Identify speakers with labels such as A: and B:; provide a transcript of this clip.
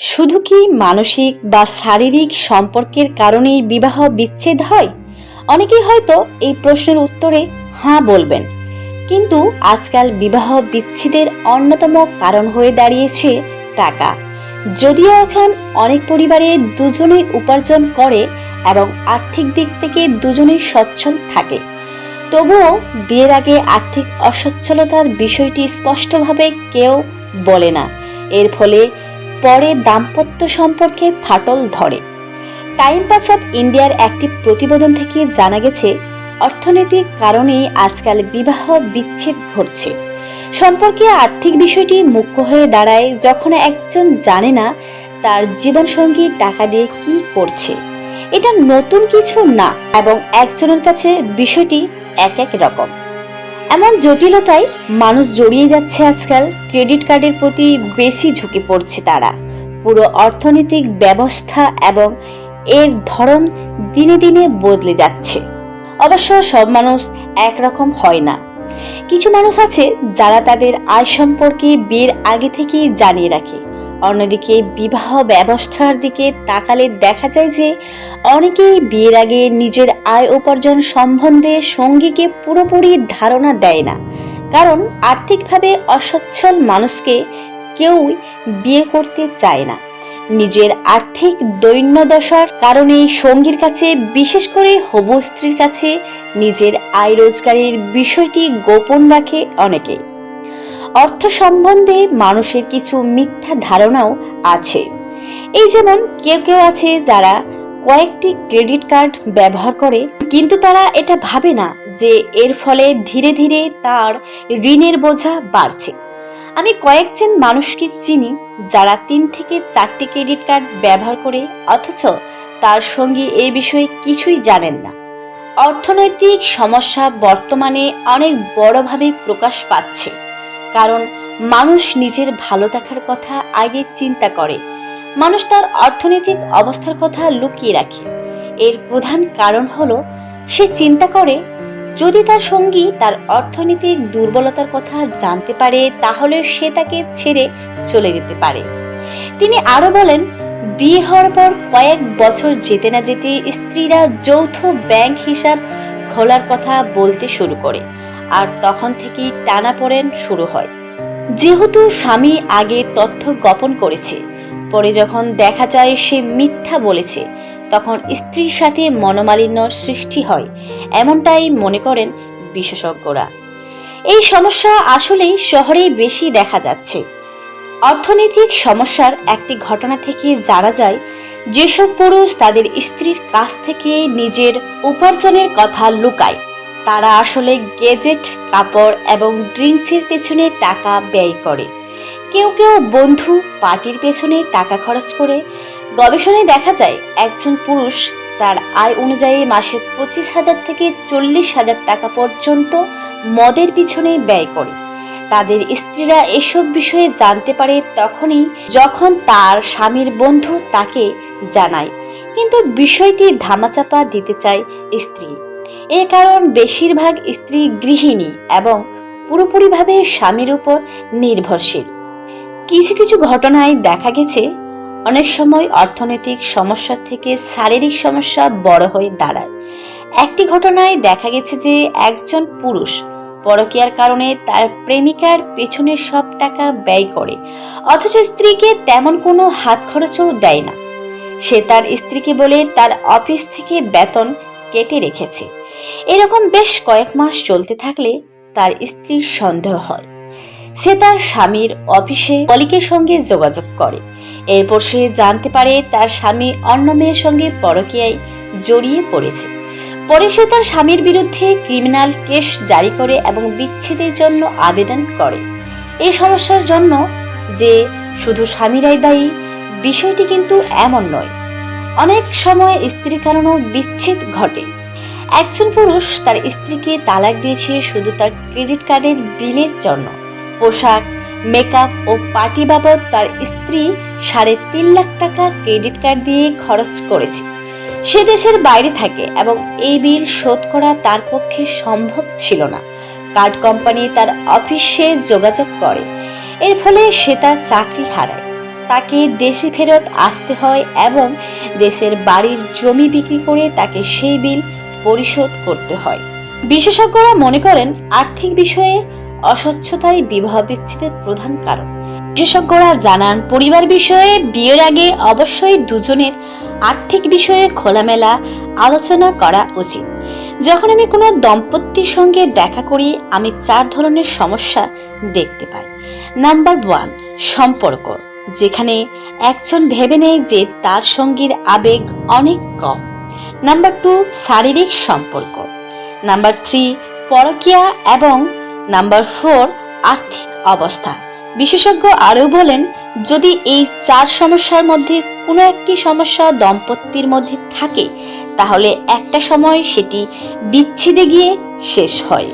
A: শুধু কি মানসিক বা শারীরিক সম্পর্কের কারণেই বিবাহ বিচ্ছেদ হয়? অনেকেই হয়তো এই প্রশ্নের উত্তরে হ্যাঁ বলবেন। কিন্তু আজকাল বিবাহ বিচ্ছেদের অন্যতম কারণ হয়ে দাঁড়িয়েছে টাকা। যদিও এখন অনেক পরিবারে দুজনেই উপার্জন করে এবং আর্থিক দিক থেকে দুজনেই সচ্ছল থাকে। তবুও বিয়ের আগে আর্থিক অসচ্ছলতার বিষয়টি স্পষ্টভাবে কেউ বলে না। এর ফলে পরে দাম্পত্য সম্পর্কে ফাটল ধরে। টাইম পাস অফ ইন্ডিয়ার একটি প্রতিবেদন থেকে জানা গেছে, অর্থনৈতিক কারণেই আজকাল বিবাহ বিচ্ছেদ ঘটছে। সম্পর্কে আর্থিক বিষয়টি মুখ্য হয়ে দাঁড়ায় যখন একজন জানে না তার জীবনসঙ্গী টাকা দিয়ে কি করছে। এটা নতুন কিছু না, এবং একজনের কাছে বিষয়টি এক এক রকম। এমন জটিলতায় মানুষ জড়িয়ে যাচ্ছে আজকাল ক্রেডিট কার্ডের প্রতি বেশি ঝুঁকে পড়ছে তারা। পুরো অর্থনৈতিক ব্যবস্থা এবং এর ধরন দিনে দিনে বদলে যাচ্ছে। অবশ্য সব মানুষ একরকম হয় না। কিছু মানুষ আছে যারা তাদের আয় সম্পর্কে বিয়ের আগে থেকেই জানিয়ে রাখে। অন্যদিকে বিবাহ ব্যবস্থার দিকে তাকালে দেখা যায় যে অনেকেই বিয়ের আগে নিজের আয় উপার্জন সম্বন্ধে সঙ্গীকে পুরোপুরি ধারণা দেয় না। কারণ আর্থিকভাবে অসচ্ছল মানুষকে কেউই বিয়ে করতে চায় না। নিজের আর্থিক দৈন্যদশার কারণে সঙ্গীর কাছে, বিশেষ করে হবু স্ত্রীর কাছে নিজের আয় রোজগারের বিষয়টি গোপন রাখে অনেকেই অর্থ সম্বন্ধে মানুষের কিছু মিথ্যা ধারণাও আছে। এই যেমন কেউ কেউ আছে যারা কয়েকটি ক্রেডিট কার্ড ব্যবহার করে, কিন্তু তারা এটা ভাবে না যে এর ফলে ধীরে ধীরে তার ঋণের বোঝা বাড়ছে। আমি কয়েকজন মানুষকে চিনি যারা তিন থেকে চারটি ক্রেডিট কার্ড ব্যবহার করে, অথচ তার সঙ্গী এ বিষয়ে কিছুই জানেন না। অর্থনৈতিক সমস্যা বর্তমানে অনেক বড়ভাবে প্রকাশ পাচ্ছে। কারণ মানুষ নিজের ভালো থাকার কথা আগে চিন্তা করে। মানুষ তার অর্থনৈতিক অবস্থার কথা লুকিয়ে রাখে। এর প্রধান কারণ হলো, সে চিন্তা করে, যদি তার সঙ্গী তার অর্থনৈতিক দুর্বলতার কথা জানতে পারে, তাহলে সে তাকে ছেড়ে চলে যেতে পারে। তিনি আরও বলেন, বিয়ে হওয়ার পর কয়েক বছর যেতে না যেতে স্ত্রীরা যৌথ ব্যাংক হিসাব খোলার কথা বলতে শুরু করে। আর তখন থেকেই টানাপোড়েন শুরু হয়। যেহেতু স্বামী আগে তথ্য গোপন করেছে, পরে যখন দেখা যায় সে মিথ্যা বলেছে, তখন স্ত্রীর সাথে মনোমালিন্য সৃষ্টি হয়, এমনটাই মনে করেন বিশেষজ্ঞরা। এই সমস্যা আসলেই শহরেই বেশি দেখা যাচ্ছে। অর্থনৈতিক সমস্যার একটি ঘটনা থেকে জানা যায়, যেসব পুরুষ তাদের স্ত্রীর কাছ থেকে নিজের উপার্জনের কথা লুকায়। তারা আসলে গেজেট, কাপড় এবং ড্রিঙ্কসের পেছনে টাকা ব্যয় করে। কেউ কেউ বন্ধু, পার্টির পেছনে টাকা খরচ করে। গবেষণায় দেখা যায়, একজন পুরুষ তার আয় অনুযায়ী মাসে পঁচিশ হাজার থেকে চল্লিশ হাজার টাকা পর্যন্ত মদের পিছনে ব্যয় করে। তাদের স্ত্রীরা এসব বিষয়ে জানতে পারে তখনই যখন তার স্বামীর বন্ধু তাকে জানায়। কিন্তু বিষয়টি ধামাচাপা দিতে চায় স্ত্রী। এর কারণ বেশিরভাগ স্ত্রী গৃহিণী এবং পুরোপুরিভাবে স্বামীর উপর নির্ভরশীল। কিছু কিছু ঘটনায় দেখা গেছে, অনেক সময় অর্থনৈতিক সমস্যা থেকে শারীরিক সমস্যা বড় হয়ে দাঁড়ায়। একটি ঘটনায় দেখা গেছে যে একজন পুরুষ পরকীয়ার কারণে তার প্রেমিকার পেছনে সব টাকা ব্যয় করে, অথচ স্ত্রীকে তেমন কোনো হাত খরচও দেয় না। সে তার স্ত্রীকে বলে তার অফিস থেকে বেতন কেটে রেখেছে। এরকম বেশ কয়েক মাস চলতে থাকলে তার স্ত্রীর সন্দেহ হয়। সে তার স্বামীর অফিসে কলিকের সঙ্গে যোগাযোগ করে। এরপর সে জানতে পারে তার স্বামী অন্য মেয়ের সঙ্গে পরকীয়ায় জড়িয়ে পড়েছে। পরে সে তার স্বামীর বিরুদ্ধে ক্রিমিনাল কেস জারি করে এবং বিচ্ছেদের জন্য আবেদন করে। এই সমস্যার জন্য যে শুধু স্বামীরাই দায়ী, বিষয়টি কিন্তু এমন নয়। অনেক সময় স্ত্রীর কারণেও বিচ্ছেদ ঘটে। একজন পুরুষ তার স্ত্রীকে তালাক দিয়েছে শুধু তার ক্রেডিট কার্ডের বিলের জন্য। পোশাক মেকআপ ও পার্টি বাবদ তার স্ত্রী সাড়ে তিন লাখ টাকা ক্রেডিট কার্ড দিয়ে খরচ করেছে। সে দেশের বাইরে থাকে এবং এই বিল শোধ করা তার পক্ষে সম্ভব ছিল না। কার্ড কোম্পানি তার অফিসে যোগাযোগ করে। এর ফলে সে তার চাকরি হারায়। তাকে দেশে ফেরত আসতে হয় এবং দেশের বাড়ির জমি বিক্রি করে তাকে সেই বিল পরিশোধ করতে হয়। বিশেষজ্ঞরা মনে করেন, আর্থিক বিষয়ে অস্বচ্ছতাই বিবাহ বিচ্ছেদের প্রধান কারণ। বিশেষজ্ঞরা জানান, পরিবার বিষয়ে বিয়ের আগে অবশ্যই দুজনের আর্থিক বিষয়ে খোলামেলা আলোচনা করা উচিত। যখন আমি কোনো দম্পতির সঙ্গে দেখা করি, আমি চার ধরনের সমস্যা দেখতে পাই। নাম্বার ওয়ান, সম্পর্ক, যেখানে একজন ভেবে নেয় যে তার সঙ্গীর আবেগ অনেক কম। নাম্বার টু, শারীরিক সম্পর্ক। নাম্বার থ্রি, পরকীয়া এবং নাম্বার ফোর, আর্থিক অবস্থা। বিশেষজ্ঞ আরও বলেন, যদি এই চার সমস্যার মধ্যে কোনো একটি সমস্যা দম্পতির মধ্যে থাকে, তাহলে একটা সময় সেটি বিচ্ছেদে গিয়ে শেষ হয়।